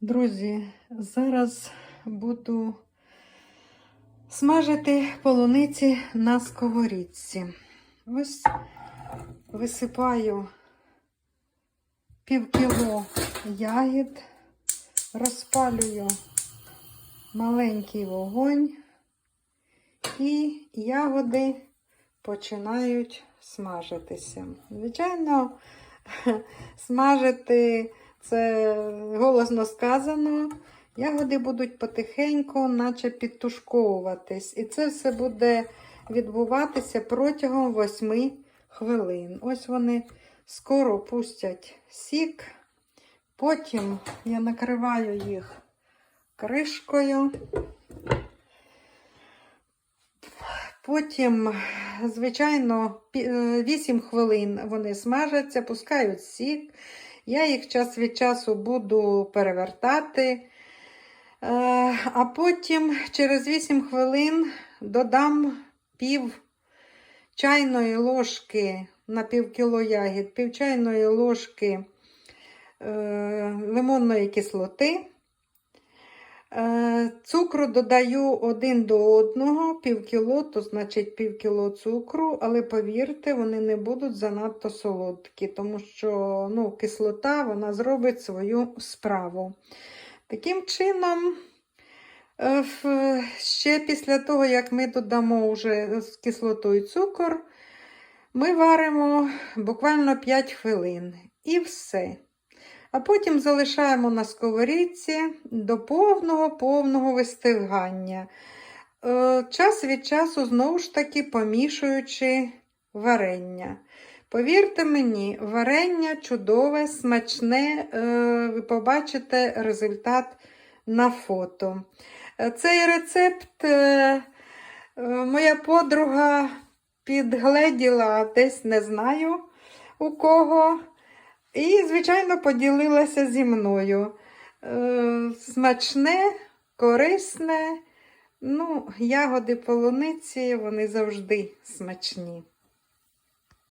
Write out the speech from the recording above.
Друзі, зараз буду смажити полуниці на сковорідці. Ось висипаю пів кіло ягід, розпалюю маленький вогонь, і ягоди починають смажитися. Звичайно, смажити це голосно сказано. Ягоди будуть потихеньку, наче підтушковуватись. І це все буде відбуватися протягом 8 хвилин. Ось вони скоро пустять сік. Потім я накриваю їх кришкою. Потім, звичайно, 8 хвилин вони смажаться, пускають сік. Я їх час від часу буду перевертати. Е, А потім через 8 хвилин додам пів чайної ложки на пів кіло ягід, пів чайної ложки е, лимонної кислоти. Цукру додаю один до одного, пів кіло, то значить пів кіло цукру, але повірте, вони не будуть занадто солодкі, тому що ну, кислота вона зробить свою справу. Таким чином, е, ще після того, як ми додамо вже з кислотою цукор, ми варимо буквально 5 хвилин. І все. А потім залишаємо на сковорідці до повного-повного вистигання. Е, Час від часу, знову ж таки, помішуючи варення. Повірте мені, варення чудове, смачне, е, ви побачите результат на фото. Е, Цей рецепт моя подруга підгледіла десь не знаю у кого. І, звичайно, поділилася зі мною. Е, смачне, корисне. Ну, ягоди полуниці, вони завжди смачні.